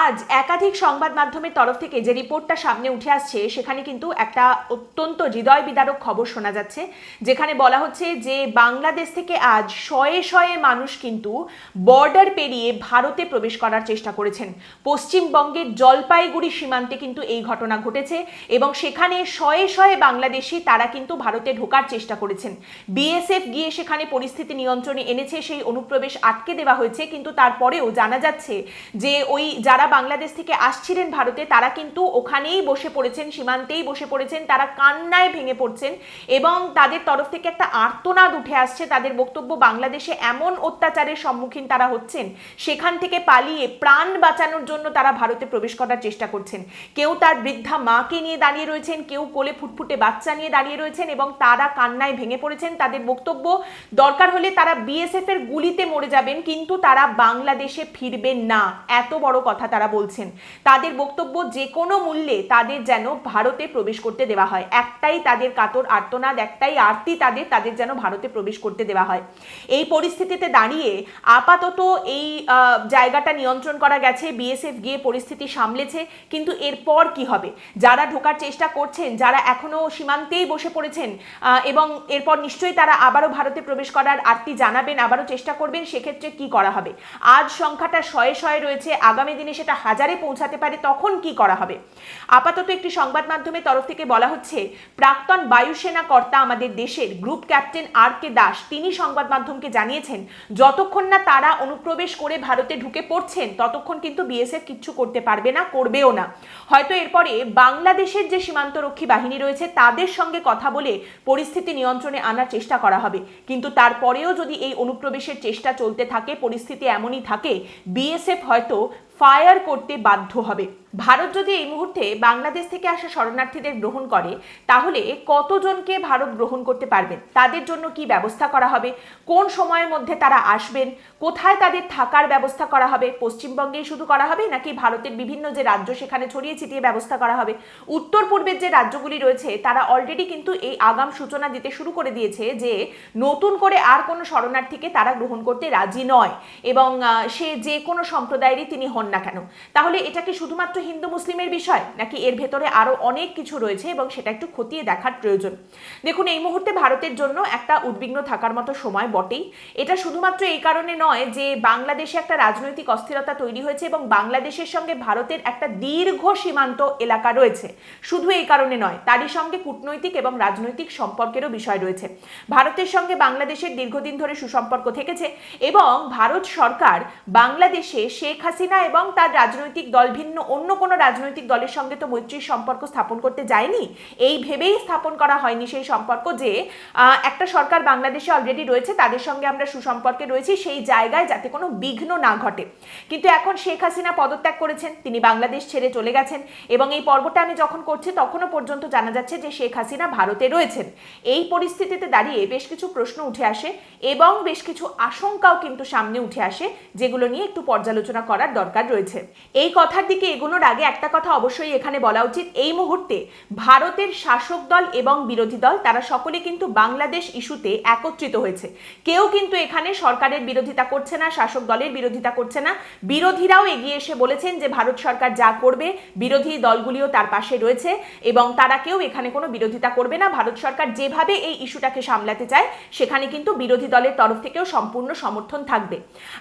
আজ একাধিক সংবাদ মাধ্যমের তরফ থেকে যে রিপোর্টটা সামনে উঠে আসছে, সেখানে কিন্তু একটা অত্যন্ত হৃদয় বিদারক খবর শোনা যাচ্ছে, যেখানে বলা হচ্ছে যে বাংলাদেশ থেকে আজ শয়ে শয়ে মানুষ কিন্তু বর্ডার পেরিয়ে ভারতে প্রবেশ করার চেষ্টা করেছেন। পশ্চিমবঙ্গের জলপাইগুড়ি সীমান্তে কিন্তু এই ঘটনা ঘটেছে এবং সেখানে শয়ে শয়ে বাংলাদেশি তারা কিন্তু ভারতে ঢোকার চেষ্টা করেছেন। বিএসএফ গিয়ে সেখানে পরিস্থিতি নিয়ন্ত্রণে এনেছে, সেই অনুপ্রবেশ আটকে দেওয়া হয়েছে, কিন্তু তারপরেও জানা যাচ্ছে যে ওই যারা বাংলাদেশ থেকে আসছিলেন ভারতে, তারা কিন্তু ওখানেই বসে পড়েছেন, সীমান্তেই বসে পড়েছেন, তারা কান্নায় ভেঙে পড়ছেন এবং তাদের তরফ থেকে একটা আর্তনাদ উঠে আসছে। তাদের বক্তব্য, বাংলাদেশে এমন অত্যাচারের সম্মুখীন তারা হচ্ছেন, সেখান থেকে পালিয়ে প্রাণ বাঁচানোর জন্য তারা ভারতে প্রবেশ করার চেষ্টা করছেন। কেউ তার বৃদ্ধা মাকে নিয়ে দাঁড়িয়ে রয়েছেন, কেউ কোলে ফুটফুটে বাচ্চা নিয়ে দাঁড়িয়ে রয়েছেন এবং তারা কান্নায় ভেঙে পড়েছেন। তাদের বক্তব্য, দরকার হলে তারা বিএসএফ এর গুলিতে মরে যাবেন, কিন্তু তারা বাংলাদেশে ফিরবেন না। এত বড় কথা তারা বলছেন। তাদের বক্তব্য যে কোনো মূল্যে তাদের যেন ভারতে প্রবেশ করতে দেওয়া হয়। একটাই তাদের কাতর আর্তনাদ, একটাই আরতি তাদের তাদের যেন ভারতে প্রবেশ করতে দেওয়া হয়। এই পরিস্থিতিতে দাঁড়িয়ে আপাতত এই জায়গাটা নিয়ন্ত্রণ করা গেছে, বিএসএফ গিয়ে পরিস্থিতি সামলেছে, কিন্তু এরপর কি হবে? যারা ঢোকার চেষ্টা করছেন, যারা এখনও সীমান্তেই বসে পড়েছেন এবং এরপর নিশ্চয়ই তারা আবারও ভারতে প্রবেশ করার আরতি জানাবেন, আবারও চেষ্টা করবেন, সেক্ষেত্রে কি করা হবে? আজ সংখ্যাটা শয়ে শয়ে রয়েছে, আগামী দিনে সেটা হাজারে পৌঁছাতে পারে, তখন কি করা হবে? আপাতত একটি সংবাদ মাধ্যমের তরফ থেকে বলা হচ্ছে, প্রাক্তন বায়ুসেনা কর্তা আমাদের দেশের group captain R K Das, তিনি সংবাদ মাধ্যমকে জানিয়েছেন, যতক্ষণ না তারা অনুপ্রবেশ করে ভারতে ঢুকে পড়ছেন, ততক্ষণ কিন্তু বিএসএফ কিচ্ছু করতে পারবে না, করবেও না। হয়তো এরপরে বাংলাদেশের যে সীমান্তরক্ষী বাহিনী রয়েছে, তাদের সঙ্গে কথা বলে পরিস্থিতি নিয়ন্ত্রণে আনার চেষ্টা করা হবে। কিন্তু তারপরেও যদি এই অনুপ্রবেশের চেষ্টা চলতে থাকে, পরিস্থিতি এমনই থাকে, বিএসএফ হয়তো ফায়ার করতে বাধ্য হবে। ভারত যদি এই মুহূর্তে বাংলাদেশ থেকে আসা শরণার্থীদের গ্রহণ করে, তাহলে কতজনকে ভারত গ্রহণ করতে পারবেন তাদের জন্য কি ব্যবস্থা করা হবে? কোন সময়ের মধ্যে তারা আসবেন? কোথায় তাদের থাকার ব্যবস্থা করা হবে? পশ্চিমবঙ্গেই শুধু করা হবে, নাকি ভারতের বিভিন্ন যে রাজ্য সেখানে ছড়িয়ে ছিটিয়ে ব্যবস্থা করা হবে? উত্তর পূর্বের যে রাজ্যগুলি রয়েছে, তারা অলরেডি কিন্তু এই আগাম সূচনা দিতে শুরু করে দিয়েছে যে, নতুন করে আর কোনো শরণার্থীকে তারা গ্রহণ করতে রাজি নয় এবং সে যে কোনো সম্প্রদায়েরই তিনি হন না কেন। তাহলে এটা কি শুধুমাত্র হিন্দু মুসলিমের বিষয়, নাকি এর ভেতরে আরও অনেক কিছু রয়েছে এবং সেটা একটু খতিয়ে দেখার প্রয়োজন? দেখুন, এই মুহূর্তে ভারতের জন্য একটা উদ্বিগ্ন থাকার মতো সময় বটেই। এটা শুধুমাত্র এই কারণে নয় যে বাংলাদেশে একটা রাজনৈতিক অস্থিরতা তৈরি হয়েছে এবং বাংলাদেশের সঙ্গে ভারতের একটা দীর্ঘ সীমান্ত এলাকা রয়েছে। শুধু এই কারণে নয়, তারই সঙ্গে কূটনৈতিক এবং রাজনৈতিক সম্পর্কেরও বিষয় রয়েছে। ভারতের সঙ্গে বাংলাদেশের দীর্ঘদিন ধরে সুসম্পর্ক থেকেছে এবং ভারত সরকার বাংলাদেশে শেখ হাসিনা এবং তার রাজনৈতিক দল ভিন্ন অন্য কোনো রাজনৈতিক দলের সঙ্গে তো মৈত্রীর সম্পর্ক স্থাপন করতে যায়নি। এই ভেবেই স্থাপন করা হয়নি সেই সম্পর্ক যে একটা সরকার বাংলাদেশে অলরেডি রয়েছে, তাদের সঙ্গে আমরা সুসম্পর্কে রয়েছি, সেই জায়গায় যাতে কোনো বিঘ্ন না ঘটে। কিন্তু এখন শেখ হাসিনা পদত্যাগ করেছেন, তিনি বাংলাদেশ ছেড়ে চলে গেছেন এবং এই পর্বটা আমি যখন করছি তখনও পর্যন্ত জানা যাচ্ছে যে শেখ হাসিনা ভারতে রয়েছেন। এই পরিস্থিতিতে দাঁড়িয়ে বেশ কিছু প্রশ্ন উঠে আসে এবং বেশ কিছু আশঙ্কাও কিন্তু সামনে উঠে আসে, যেগুলো নিয়ে একটু পর্যালোচনা করার দরকার রয়েছে। এই কথার দিকে এগোনোর আগে একটা কথা অবশ্যই এখানে বলা উচিত। এই মুহূর্তে ভারতের শাসক দল এবং বিরোধী দল, তারা সকলে কিন্তু বাংলাদেশ ইস্যুতে একত্রিত হয়েছে। কেউ কিন্তু এখানে সরকারের বিরোধিতা করছে না, শাসক দলের বিরোধিতা করছে না। বিরোধীরাও এগিয়ে এসে বলেছেন যে, ভারত সরকার যা করবে, বিরোধী দলগুলিও তার পাশে রয়েছে এবং তারা কেউ এখানে কোনো বিরোধিতা করবে না। ভারত সরকার যেভাবে এই ইস্যুটাকে সামলাতে চায়, সেখানে কিন্তু বিরোধী দলের তরফ থেকেও সম্পূর্ণ সমর্থন থাকবে।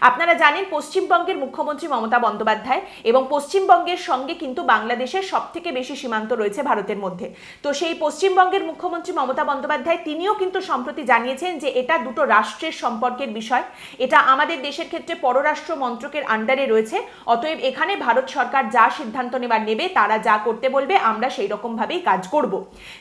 আপনারা জানেন, পশ্চিমবঙ্গের মুখ্যমন্ত্রী মমতা বন্দ্যোপাধ্যায় এবং পশ্চিমবঙ্গের সঙ্গে কিন্তু বাংলাদেশের সব থেকে বেশি সীমান্ত রয়েছে ভারতের মধ্যে। তো সেই পশ্চিমবঙ্গের মুখ্যমন্ত্রী মমতা বন্দ্যোপাধ্যায় তিনিও কিন্তু সম্প্রতি জানিয়েছেন যে এটা দুটো রাষ্ট্রের সম্পর্কের বিষয়। এটা আমাদের দেশের ক্ষেত্রে পররাষ্ট্র মন্ত্রকের আন্ডারে রয়েছে। অতএব এখানে ভারত সরকার যা সিদ্ধান্ত নেবার নেবে, তারা যা করতে বলবে, আমরা সেই রকমভাবেই কাজ করব।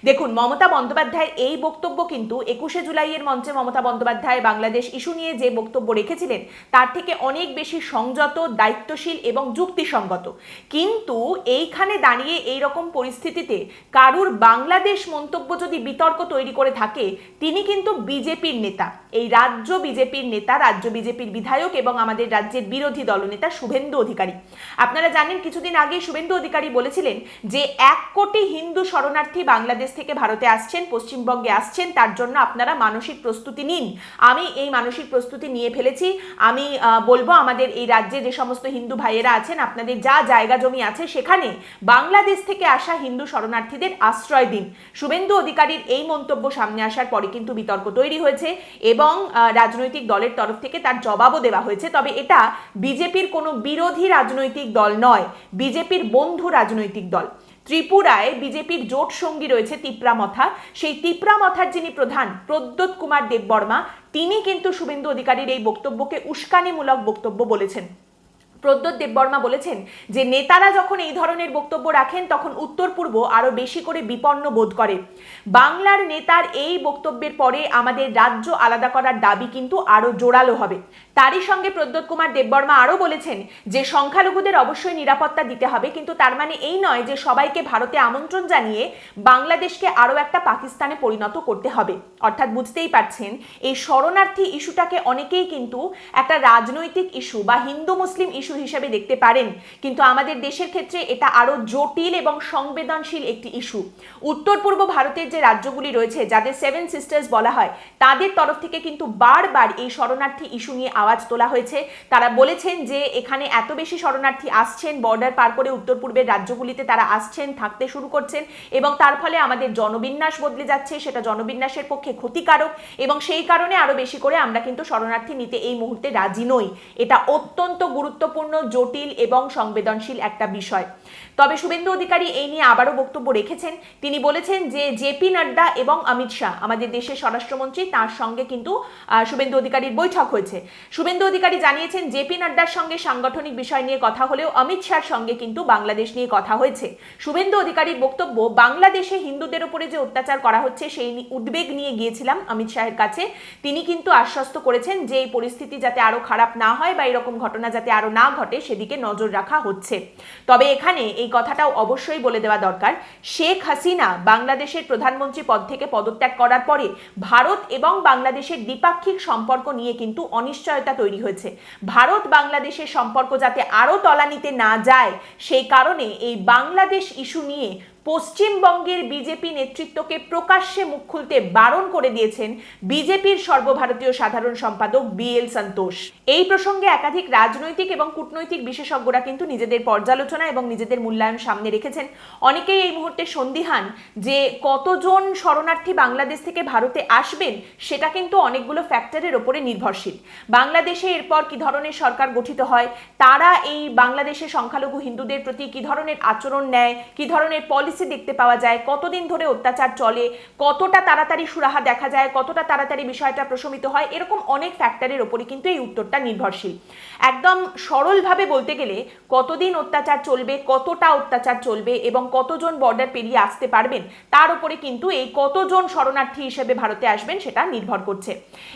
দেখুন, মমতা বন্দ্যোপাধ্যায়ের এই বক্তব্য কিন্তু একুশে জুলাইয়ের মঞ্চে মমতা বন্দ্যোপাধ্যায় বাংলাদেশ ইস্যু নিয়ে যে বক্তব্য রেখেছিলেন, তার থেকে অনেক বেশি সংযত, দায়িত্বশীল এবং যুক্তিসঙ্গত। কিন্তু কিন্তু এইখানে দাঁড়িয়ে এই রকম পরিস্থিতিতে কারুর বাংলাদেশ মন্তব্য যদি বিতর্ক তৈরি করে থাকে, তিনি কিন্তু বিজেপির নেতা। এই রাজ্য বিজেপির নেতা, রাজ্য বিজেপির বিধায়ক এবং আমাদের রাজ্যের বিরোধী দলনেতা শুভেন্দু অধিকারী। আপনারা জানেন, কিছুদিন আগে শুভেন্দু অধিকারী বলেছিলেন যে এক কোটি হিন্দু শরণার্থী বাংলাদেশ থেকে ভারতে আসছেন, পশ্চিমবঙ্গে আসছেন, তার জন্য আপনারা মানসিক প্রস্তুতি নিন। আমি এই মানসিক প্রস্তুতি নিয়ে ফেলেছি। আমি বলব আমাদের এই রাজ্যে যে সমস্ত হিন্দু ভাইয়েরা আছেন, আপনাদের যা জায়গা জমি আছে সেখানে বাংলাদেশ থেকে আসা হিন্দু শরণার্থীদের আশ্রয় দিন। শুভেন্দু অধিকারীর এই মন্তব্য সামনে আসার পরে কিন্তু বিতর্ক তৈরি হয়েছে এবং রাজনৈতিক দলের তরফ থেকে তার জবাবও দেওয়া হয়েছে। তবে এটা বিজেপির কোনো বিরোধী রাজনৈতিক দল নয়, বিজেপির বন্ধু রাজনৈতিক দল। ত্রিপুরায় বিজেপির জোট সঙ্গী রয়েছে তিপ্রামথা সেই তিপ্রামথার যিনি প্রধান, প্রদ্যোৎ কুমার দেববর্মা, তিনি কিন্তু শুভেন্দু অধিকারীর এই বক্তব্যকে উস্কানিমূলক বক্তব্য বলেছেন। প্রদ্যোৎ দেববর্মা বলেছেন যে, নেতারা যখন এই ধরনের বক্তব্য রাখেন, তখন উত্তর পূর্ব আরও বেশি করে বিপন্ন বোধ করে। বাংলার নেতার এই বক্তব্যের পরে আমাদের রাজ্য আলাদা করার দাবি কিন্তু আরও জোরালো হবে। তারই সঙ্গে প্রদ্যোৎ কুমার দেববর্মা আরও বলেছেন যে সংখ্যালঘুদের অবশ্যই নিরাপত্তা দিতে হবে, কিন্তু তার মানে এই নয় যে সবাইকে ভারতে আমন্ত্রণ জানিয়ে বাংলাদেশকে আরও একটা পাকিস্তানে পরিণত করতে হবে। অর্থাৎ বুঝতেই পারছেন, এই শরণার্থী ইস্যুটাকে অনেকেই কিন্তু একটা রাজনৈতিক ইস্যু বা হিন্দু মুসলিম ইস্যু হিসেবে দেখতে পারেন, কিন্তু আমাদের দেশের ক্ষেত্রে এটা আরও জটিল এবং সংবেদনশীল একটি ইস্যু। উত্তর পূর্ব ভারতের যে রাজ্যগুলি রয়েছে, যাদের সেভেন সিস্টার্স বলা হয়, তাদের তরফ থেকে কিন্তু বারবার এই শরণার্থী ইস্যু নিয়ে তোলা হয়েছে। তারা বলেছেন যে, এখানে এত বেশি শরণার্থী আসছেন, বর্ডার পার করে উত্তর পূর্বের রাজ্যগুলিতে তারা আসছেন, থাকতে শুরু করছেন এবং তার ফলে আমাদের জনবিন্যাস বদলে যাচ্ছে, সেটা জনবিন্যাসের পক্ষে ক্ষতিকারক এবং সেই কারণে আরও বেশি করে আমরা কিন্তু শরণার্থী নিতে এই মুহূর্তে রাজি নই। এটা অত্যন্ত গুরুত্বপূর্ণ, জটিল এবং সংবেদনশীল একটা বিষয়। তবে শুভেন্দু অধিকারী এই নিয়ে আবারও বক্তব্য রেখেছেন। তিনি বলেছেন যে জেপি নাড্ডা এবং অমিত শাহ, আমাদের দেশের স্বরাষ্ট্রমন্ত্রী, তার সঙ্গে কিন্তু শুভেন্দু অধিকারীর বৈঠক হয়েছে। শুভেন্দু অধিকারী জানিয়েছেন জেপি নাড্ডার সঙ্গে সাংগঠনিক বিষয় নিয়ে কথা হলেও অমিত শাহর সঙ্গে কিন্তু বাংলাদেশ নিয়ে কথা হয়েছে। শুভেন্দু অধিকারীর বক্তব্য, বাংলাদেশে হিন্দুদের উপরে যে অত্যাচার করা হচ্ছে, সেই উদ্বেগ নিয়ে গিয়েছিলাম অমিত শাহের কাছে। তিনি কিন্তু আশ্বস্ত করেছেন যে এই পরিস্থিতি যাতে আরও খারাপ না হয় বা এরকম ঘটনা যাতে আরও না ঘটে, সেদিকে নজর রাখা হচ্ছে। তবে এখানে এই কথাটাও অবশ্যই বলে দেওয়া দরকার। শেখ হাসিনা বাংলাদেশের প্রধানমন্ত্রী পদ থেকে পদত্যাগ করার পরে ভারত এবং বাংলাদেশের দ্বিপাক্ষিক সম্পর্ক নিয়ে কিন্তু অনিশ্চয়তা তৈরি হয়েছে। ভারত বাংলাদেশের সম্পর্ক যাতে আরও তলানিতে না যায়, সেই কারণে এই বাংলাদেশ ইস্যু নিয়ে পশ্চিমবঙ্গের বিজেপি নেতৃত্বকে প্রকাশ্যে মুখ খুলতে বারণ করে দিয়েছেন বিজেপির সর্বভারতীয় সাধারণ সম্পাদক বি এল সন্তোষ। এই প্রসঙ্গে একাধিক রাজনৈতিক এবং কূটনৈতিক বিশেষজ্ঞরা কিন্তু নিজেদের পর্যালোচনা এবং নিজেদের মূল্যায়ন সামনে রেখেছেন। অনেকেই এই মুহূর্তে সন্দিহান যে কতজন শরণার্থী বাংলাদেশ থেকে ভারতে আসবেন, সেটা কিন্তু অনেকগুলো ফ্যাক্টরের ওপরে নির্ভরশীল। বাংলাদেশে এরপর কি ধরনের সরকার গঠিত হয়, তারা এই বাংলাদেশের সংখ্যালঘু হিন্দুদের প্রতি কি ধরনের আচরণ নেয়, কি ধরনের পলিসি দেখতে পাওয়া যায়। কতদিন ধরে অত্যাচার চলে, কতটা তাড়াতাড়ি সুরাহা দেখা যায়, কতটা তাড়াতাড়ি বিষয়টা প্রশমিত হয়, এরকম অনেক ফ্যাক্টরের ওপরে কিন্তু এই উত্তরটা নির্ভরশীল। একদম সরলভাবে বলতে গেলে, কতদিন অত্যাচার চলবে, কতটা অত্যাচার চলবে এবং কতজন বর্ডার পেরিয়ে আসতে পারবেন, তার উপরে কিন্তু এই কতজন শরণার্থী হিসেবে ভারতে আসবেন সেটা নির্ভর করছে।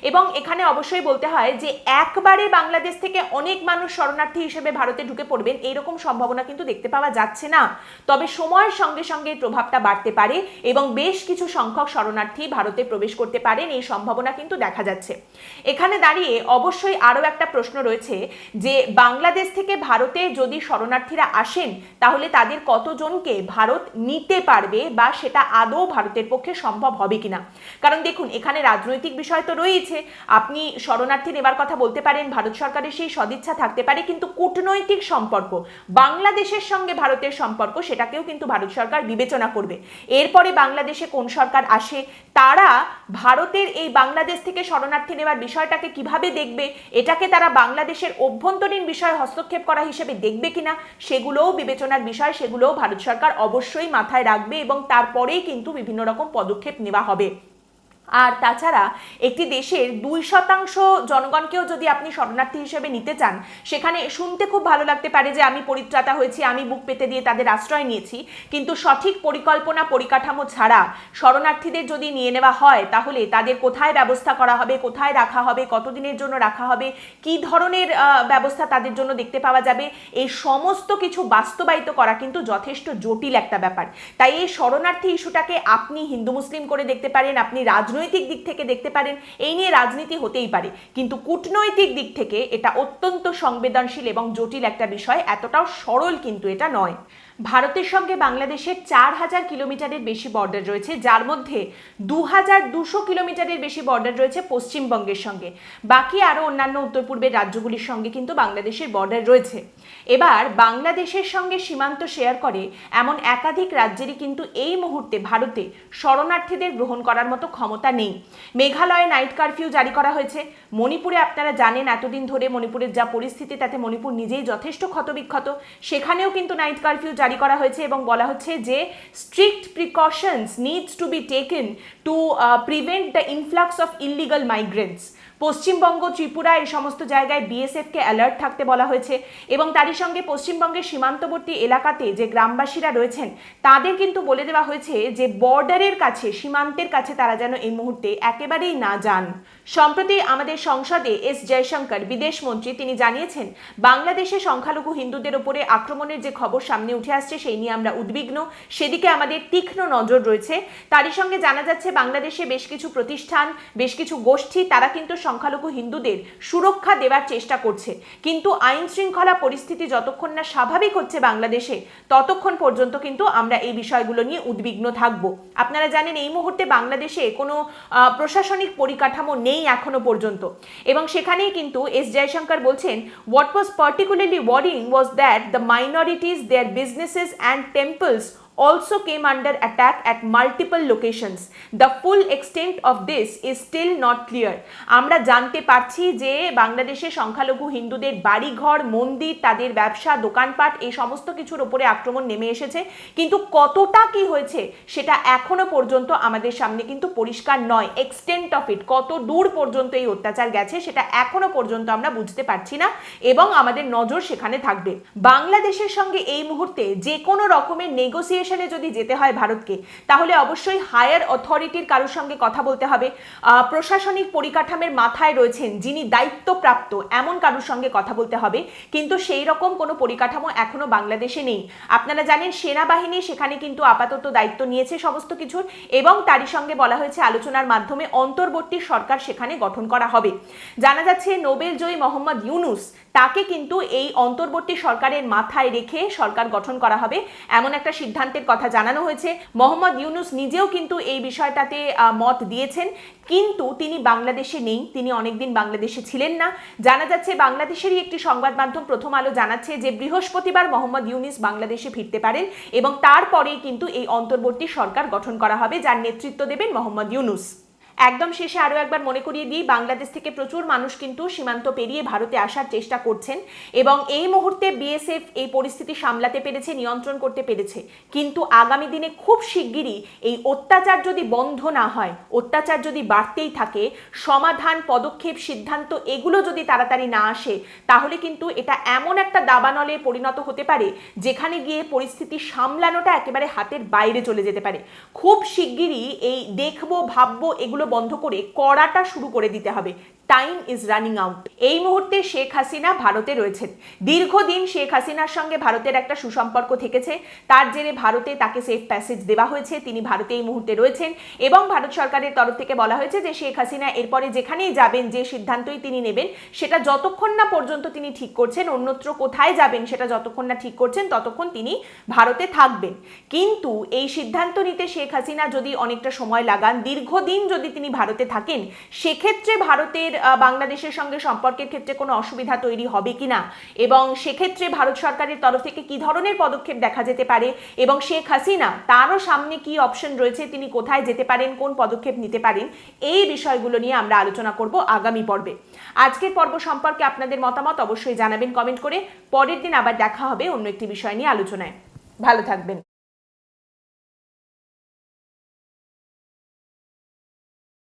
এবং এখানে অবশ্যই বলতে হয় যে, একবারে বাংলাদেশ থেকে অনেক মানুষ শরণার্থী হিসেবে ভারতে ঢুকে পড়বেন, এইরকম সম্ভাবনা কিন্তু দেখতে পাওয়া যাচ্ছে না। তবে সময়ের সঙ্গে সঙ্গে প্রভাবটা বাড়তে পারে এবং বেশ কিছু সংখ্যক শরণার্থী ভারতে প্রবেশ করতে পারেন, এই সম্ভাবনা কিন্তু দেখা যাচ্ছে। এখানে দাঁড়িয়ে অবশ্যই আরও একটা প্রশ্ন রয়েছে যে, বাংলাদেশ থেকে ভারতে যদি শরণার্থীরা আসেন, তাহলে তাদের কতজনকে ভারত নিতে পারবে বা সেটা আদৌ ভারতের পক্ষে সম্ভব হবে কিনা? কারণ দেখুন, এখানে রাজনৈতিক বিষয় তো রয়েছে আপনি শরণার্থী নেবার কথা বলতে পারেন, ভারত সরকারের সেই সদিচ্ছা থাকতে পারে, কিন্তু কূটনৈতিক সম্পর্ক, বাংলাদেশের সঙ্গে ভারতের সম্পর্ক, সেটাকেও কিন্তু ভারত সরকার বিবেচনা করবে। এরপরে বাংলাদেশে কোন সরকার আসে, তারা ভারতের এই বাংলাদেশ থেকে শরণার্থী নেওয়ার বিষয়টাকে কীভাবে দেখবে, এটাকে তারা বাংলাদেশের অভ্যন্তরীণ বিষয়ে হস্তক্ষেপ করা হিসেবে দেখবে কিনা, সেগুলোও বিবেচনার বিষয়, সেগুলোও ভারত সরকার অবশ্যই মাথায় রাখবে এবং তারপরেই কিন্তু বিভিন্ন রকম পদক্ষেপ নেওয়া হবে। আর তাছাড়া একটি দেশের দুই শতাংশ জনগণকেও যদি আপনি শরণার্থী হিসেবে নিতে চান, সেখানে শুনতে খুব ভালো লাগতে পারে যে আমি পরিত্রাতা হয়েছি, আমি বুক পেতে দিয়ে তাদের আশ্রয় নিয়েছি। কিন্তু সঠিক পরিকল্পনা, পরিকাঠামো ছাড়া শরণার্থীদের যদি নিয়ে নেওয়া হয়, তাহলে তাদের কোথায় ব্যবস্থা করা হবে, কোথায় রাখা হবে, কতদিনের জন্য রাখা হবে, কি ধরনের ব্যবস্থা তাদের জন্য দেখতে পাওয়া যাবে, এই সমস্ত কিছু বাস্তবায়িত করা কিন্তু যথেষ্ট জটিল একটা ব্যাপার। তাই এই শরণার্থী ইস্যুটাকে আপনি হিন্দু, মুসলিম করে দেখতে পারেন, আপনি রাজনৈতিক দিক থেকে দেখতে পারেন, এই নিয়ে রাজনীতি হতেই পারে। কিন্তু কূটনৈতিক দিক থেকে এটা অত্যন্ত সংবেদনশীল এবং জটিল একটা বিষয়, এতটাও সরল কিন্তু এটা নয়। ভারতের সঙ্গে বাংলাদেশের চার হাজার কিলোমিটারের বেশি বর্ডার রয়েছে, যার মধ্যে দু হাজার দুশো কিলোমিটারের বেশি বর্ডার রয়েছে পশ্চিমবঙ্গের সঙ্গে। বাকি আরও অন্যান্য উত্তর পূর্বের রাজ্যগুলির সঙ্গে কিন্তু বাংলাদেশের বর্ডার রয়েছে। এবার বাংলাদেশের সঙ্গে সীমান্ত শেয়ার করে এমন একাধিক রাজ্যেরই কিন্তু এই মুহূর্তে ভারতে শরণার্থীদের গ্রহণ করার মতো ক্ষমতা নেই। মেঘালয়ে নাইট কারফিউ জারি করা হয়েছে। মণিপুরে আপনারা জানেন, এতদিন ধরে মণিপুরের যা পরিস্থিতি, তাতে মণিপুর নিজেই যথেষ্ট ক্ষতবিক্ষত। সেখানেও কিন্তু নাইট কারফিউ জারি করা হয়েছে এবং বলা হচ্ছে যে strict precautions needs to be taken to prevent the influx of illegal migrants Paschimbanga, Tripura, এই সমস্ত জায়গায় বিএসএফকে অ্যালার্ট থাকতে বলা হয়েছে এবং তারই সঙ্গে পশ্চিমবঙ্গের সীমান্তবর্তী এলাকাতে যে গ্রামবাসীরা রয়েছেন, তাদের কিন্তু বলে দেওয়া হয়েছে যে বর্ডারের কাছে, সীমান্তের কাছে তারা যেন এই মুহূর্তে একেবারেই না যান। সম্প্রতি আমাদের সংসদে এস জয়শঙ্কর, বিদেশ মন্ত্রী, তিনি জানিয়েছেন, বাংলাদেশে সংখ্যালঘু হিন্দুদের উপরে আক্রমণের যে খবর সামনে উঠে আসছে, সেই নিয়ে আমরা উদ্বিগ্ন। সেদিকে আমাদের তীক্ষ্ণ নজর রয়েছে। তারই সঙ্গে জানা যাচ্ছে, বাংলাদেশে বেশ কিছু প্রতিষ্ঠান, বেশ কিছু গোষ্ঠী, তারা কিন্তু সংখ্যালঘু হিন্দুদের সুরক্ষা দেওয়ার চেষ্টা করছে। কিন্তু আইন শৃঙ্খলা পরিস্থিতি যতক্ষণ না স্বাভাবিক হচ্ছে বাংলাদেশে, ততক্ষণ পর্যন্ত কিন্তু আমরা এই বিষয়গুলো নিয়ে উদ্বিগ্ন থাকব। আপনারা জানেন, এই মুহূর্তে বাংলাদেশে কোনো প্রশাসনিক পরিকাঠামো নেই এখনও পর্যন্ত। এবং সেখানেই কিন্তু এস জয়শঙ্কর বলছেন what was particularly worrying was that the minorities their businesses and temples also came under attack at multiple locations. The full extent of this is still not clear. আমরা জানতে পারছি যে বাংলাদেশে সংখ্যালঘু হিন্দুদের বাড়িঘর, মন্দির, তাদের ব্যবসা, দোকানপাট, এই সমস্ত কিছুর উপরে আক্রমণ নেমে এসেছে কিন্তু কতটা কি হয়েছে সেটা এখনও পর্যন্ত আমাদের সামনে কিন্তু পরিষ্কার নয় এক্সটেন্ট অফ ইট কত দূর পর্যন্ত এই অত্যাচার গেছে সেটা এখনও পর্যন্ত আমরা বুঝতে পারছি না এবং আমাদের নজর সেখানে থাকবে বাংলাদেশের সঙ্গে এই মুহূর্তে যে কোনো রকমের নেগোসিয়েশনে যদি যেতে হয় ভারতকে, তাহলে অবশ্যই হায়ার অথরিটির কারোর সঙ্গে কথা বলতে হবে। প্রশাসনিক পরিকাঠামের মাথায় রয়েছেন যিনি দায়িত্বপ্রাপ্ত, এমন কারোর সঙ্গে কথা বলতে হবে। কিন্তু সেই রকম কোনো পরিকাঠামো এখনও বাংলাদেশে নেই। আপনারা জানেন, সেনাবাহিনী সেখানে কিন্তু আপাতত দায়িত্ব নিয়েছে সমস্ত কিছুর এবং তারই সঙ্গে বলা হয়েছে আলোচনার মাধ্যমে অন্তর্বর্তী সরকার সেখানে গঠন করা হবে। জানা যাচ্ছে, নোবেল জয়ী মোহাম্মদ ইউনুস তাকে কিন্তু এই অন্তর্বর্তী সরকারের মাথায় রেখে সরকার গঠন করা হবে। এমন একটা সিদ্ধান্তের কথা জানানো হয়েছে। মোহাম্মদ ইউনুস নিজেও কিন্তু এই বিষয়টাতে মত দিয়েছেন। কিন্তু তিনি বাংলাদেশে নেই। তিনি অনেকদিন বাংলাদেশে ছিলেন না। জানা যাচ্ছে, বাংলাদেশেরই একটি সংবাদ মাধ্যম প্রথম আলো জানাচ্ছে যে, বৃহস্পতিবার মোহাম্মদ ইউনিস বাংলাদেশে ফিরতে পারেন এবং তারপরেই কিন্তু এই অন্তর্বর্তী সরকার গঠন করা হবে, যার নেতৃত্ব দেবেন মোহাম্মদ ইউনুস। একদম শেষে আরও একবার মনে করিয়ে দিই, বাংলাদেশ থেকে প্রচুর মানুষ কিন্তু সীমান্ত পেরিয়ে ভারতে আসার চেষ্টা করছেন এবং এই মুহূর্তে বিএসএফ এই পরিস্থিতি সামলাতে পেরেছে, নিয়ন্ত্রণ করতে পেরেছে। কিন্তু আগামী দিনে খুব শিগগিরই এই অত্যাচার যদি বন্ধ না হয়, অত্যাচার যদি বাড়তেই থাকে, সমাধান, পদক্ষেপ, সিদ্ধান্ত এগুলো যদি তাড়াতাড়ি না আসে, তাহলে কিন্তু এটা এমন একটা দাবানলে পরিণত হতে পারে, যেখানে গিয়ে পরিস্থিতি সামলানোটা একেবারে হাতের বাইরে চলে যেতে পারে। খুব শিগগিরই এই দেখব, ভাববো এগুলো বন্ধ করে করাটা শুরু করে দিতে হবে। টাইম ইজ রানিং আউট এই মুহূর্তে শেখ হাসিনা ভারতে রয়েছেন। দীর্ঘদিন শেখ হাসিনার সঙ্গে ভারতের একটা সুসম্পর্ক থেকেছে। তার জেরে ভারতে তাকে সেফ প্যাসেজ দেওয়া হয়েছে। তিনি ভারতে এই মুহূর্তে রয়েছেন এবং ভারত সরকারের তরফ থেকে বলা হয়েছে যে শেখ হাসিনা এরপরে যেখানেই যাবেন, যে সিদ্ধান্তই তিনি নেবেন, সেটা যতক্ষণ না পর্যন্ত তিনি ঠিক করছেন, অন্যত্র কোথায় যাবেন সেটা যতক্ষণ না ঠিক করছেন, ততক্ষণ তিনি ভারতে থাকবেন। কিন্তু এই সিদ্ধান্ত নিতে শেখ হাসিনা যদি অনেকটা সময় লাগান, দীর্ঘদিন যদি তিনি ভারতে থাকেন, সেক্ষেত্রে ভারতের আহ, বাংলাদেশের সঙ্গে সম্পর্কের ক্ষেত্রে কোনো অসুবিধা তৈরি হবে কিনা? এবং সেক্ষেত্রে ভারত সরকারের তরফ থেকে কি ধরনের পদক্ষেপ দেখা যেতে পারে? এবং শেখ হাসিনা তারও সামনে কি অপশন রয়েছে? তিনি কোথায় যেতে পারেন? কোন পদক্ষেপ নিতে পারেন? এই বিষয়গুলো নিয়ে আমরা আলোচনা করব আগামী পর্বে। আজকের পর্ব সম্পর্কে আপনাদের মতামত অবশ্যই জানাবেন কমেন্ট করে। পরের দিন আবার দেখা হবে অন্য একটি বিষয় নিয়ে আলোচনায়। ভালো থাকবেন।